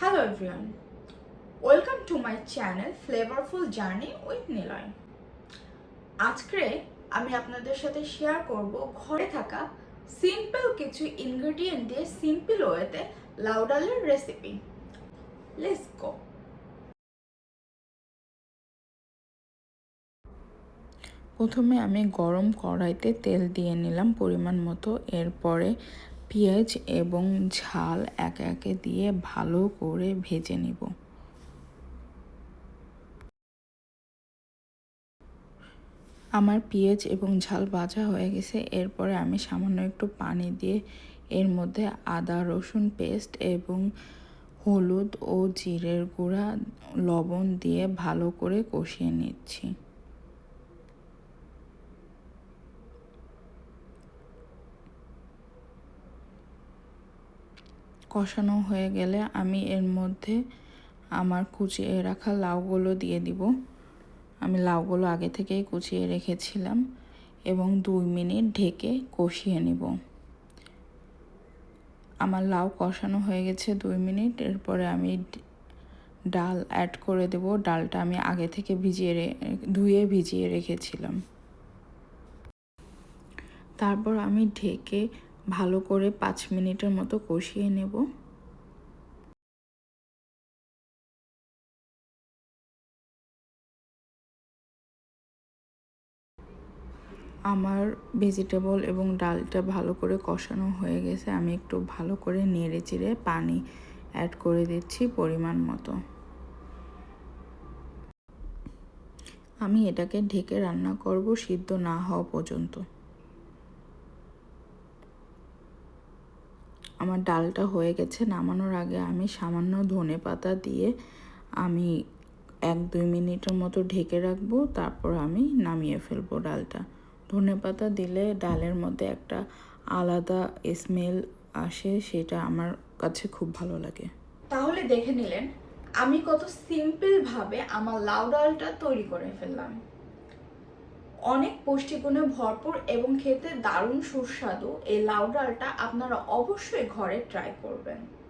Hello everyone. Welcome to my channel, Flavorful Journey with Niloy আজকে আমি আপনাদের সাথে শেয়ার করব ঘরে থাকা সিম্পল কিছু ইনগ্রেডিয়েন্ট দিয়ে সিম্পল ওয়েতে লাউ ডালের রেসিপি লেটস গো প্রথমে আমি গরম কড়াইতে তেল দিয়ে নিলাম পরিমাণ মতো, এরপরে পেঁয়াজ এবং ঝাল একে একে দিয়ে ভালো করে ভেজে নিব। আমার পেঁয়াজ এবং ঝাল ভাজা হয়ে গেছে। এরপরে আমি সামান্য একটু পানি দিয়ে এর মধ্যে আদা, রসুন পেস্ট এবং হলুদ ও জিরের গুঁড়া, লবণ দিয়ে ভালো করে কষিয়ে নিচ্ছি। কষানো হয়ে গেলে আমি এর মধ্যে আমার কুচিয়ে রাখা লাউগুলো দিয়ে দিব। আমি লাউগুলো আগে থেকেই কুচিয়ে রেখেছিলাম এবং দুই মিনিট ঢেকে কষিয়ে নিব। আমার লাউ কষানো হয়ে গেছে দুই মিনিট। এরপরে আমি ডাল অ্যাড করে দেব। ডালটা আমি আগে থেকে ভিজিয়ে ধুয়ে ভিজিয়ে রেখেছিলাম। তারপর আমি ঢেকে ভালো করে পাঁচ মিনিটের মতো কষিয়ে নেব। আমার ভেজিটেবল এবং ডালটা ভালো করে কষানো হয়ে গেছে। আমি একটু ভালো করে নেড়ে চেড়ে পানি অ্যাড করে দিচ্ছি পরিমাণ মতো। আমি এটাকে ঢেকে রান্না করব, সিদ্ধ না হওয়া পর্যন্ত। আমার ডালটা হয়ে গেছে, নামানোর আগে আমি সামান্য ধনে পাতা দিয়ে আমি এক দুই মিনিটের মতো ঢেকে রাখব, তারপর আমি নামিয়ে ফেলব ডালটা। ধনে পাতা দিলে ডালের মধ্যে একটা আলাদা স্মেল আসে, সেটা আমার কাছে খুব ভালো লাগে। তাহলে দেখে নিলেন, আমি কত সিম্পল ভাবে আমার লাউ ডালটা তৈরি করে ফেললাম। অনেক পুষ্টিগুণে ভরপুর এবং খেতে দারুণ সুস্বাদু। এই লাউ ডালটা আপনারা অবশ্যই ঘরে ট্রাই করবেন।